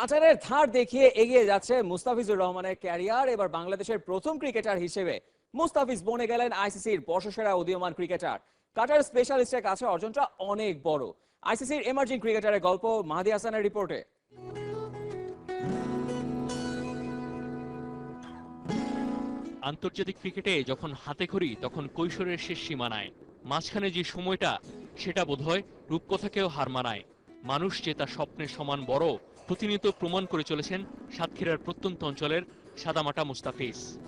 কাটারের ধার দেখিয়ে এগিয়ে যাচ্ছে মুস্তাফিজুর রহমানের ক্যারিয়ার। এবার বাংলাদেশের প্রথম ক্রিকেটার হিসেবে মুস্তাফিজ বনে গেলেন আইসিসির বর্ষসেরা উদীয়মান ক্রিকেটার। কাটার স্পেশালিস্টের কাছে অর্জনটা অনেক বড়। আইসিসির এমার্জিং ক্রিকেটারের গল্প মাহাদি হাসানের রিপোর্টে। আন্তর্জাতিক ক্রিকেটে যখন হাতে খড়ি, তখন কৈশোরের শেষ সীমানায় মাঝখানে যে সময়টা, সেটা বোধহয় রূপকথাকেও হার মানায়। মানুষ যে তার স্বপ্নের সমান বড় প্রতিনিয়ত প্রমাণ করে চলেছেন সাতক্ষীরার প্রত্যন্ত অঞ্চলের সাদামাটা মুস্তাফিজ।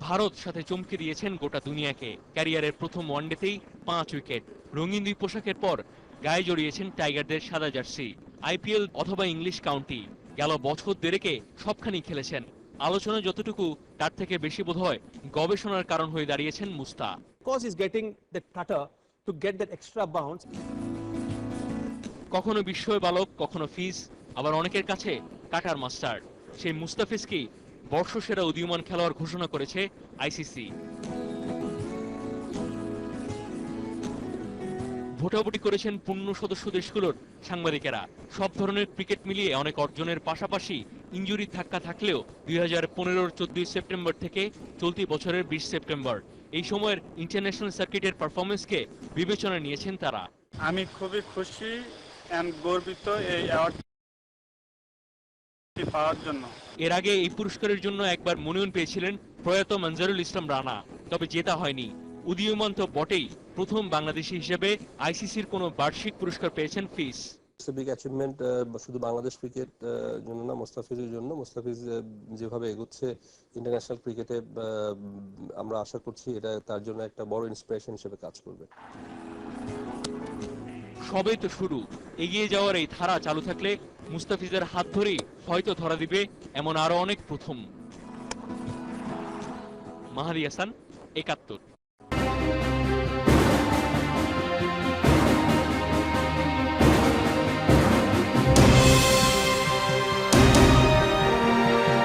ভারত সাথে চমকে দিয়েছেন গোটা দুনিয়াকে। ক্যারিয়ারের প্রথম ওয়ানডেতেই পাঁচ উইকেট। রঙিন দুই পোশাকের পর গায়ে জড়িয়েছেন টাইগারদের সাদা জার্সি। আইপিএল অথবা ইংলিশ কাউন্টি। গেল বছর দেড়েকে সবখানি খেলেছেন। আলোচনা যতটুকু, তার থেকে বেশি বোধ হয় গবেষণার কারণ হয়ে দাঁড়িয়েছেন মুস্তা because he's getting that cutter to get that extra bounce. কখনো বিস্ময় বালক, কখনো ফিজ, আবার অনেকের কাছে কাটার মাস্টার সেই মুস্তাফিজকেই বর্ষসেরা উদীয়মান খেলোয়াড় ঘোষণা করেছে আইসিসি ভোটাভুটি করেছেন পূর্ণ সদস্য দেশগুলোর সাংবাদিকেরা। সব ধরনের ক্রিকেট মিলিয়ে অনেক অর্জনের পাশাপাশি ইঞ্জুরি ধাক্কা থাকলেও দুই হাজার পনেরোর চোদ্দই সেপ্টেম্বর থেকে চলতি বছরের বিশ সেপ্টেম্বর। এই সময়ের ইন্টারন্যাশনাল সার্কিটের পারফরমেন্সকে বিবেচনা নিয়েছেন তারা। আমি খুবই খুশি অ্যান্ড গর্বিত এই অ্যাওয়ার্ড পাওয়ার জন্য। এর আগে এই পুরস্কারের জন্য একবার মনোনয়ন পেয়েছিলেন প্রয়াত মঞ্জারুল ইসলাম রানা তবে জেতা হয়নি। উদীয়মান তো বটেই প্রথম বাংলাদেশি হিসেবে আইসিসির কোনো বার্ষিক পুরস্কার পেয়েছেন ফিস। বিগ অ্যাচিভমেন্ট শুধু বাংলাদেশ ক্রিকেট জন্য না, মোস্তাফিজের জন্য। মোস্তাফিজ যেভাবে এগোচ্ছে ইন্টারন্যাশনাল ক্রিকেটে আমরা আশা করছি এটা তার জন্য একটা বড় ইন্সপিরেশন হিসেবে কাজ করবে। সবে তো শুরু। এগিয়ে যাওয়ার এই ধারা চালু থাকলে মুস্তাফিজের হাত ধরেই হয়তো ধরা দিবে এমন আরও অনেক প্রথম। মাহাদি হাসান, একাত্তর।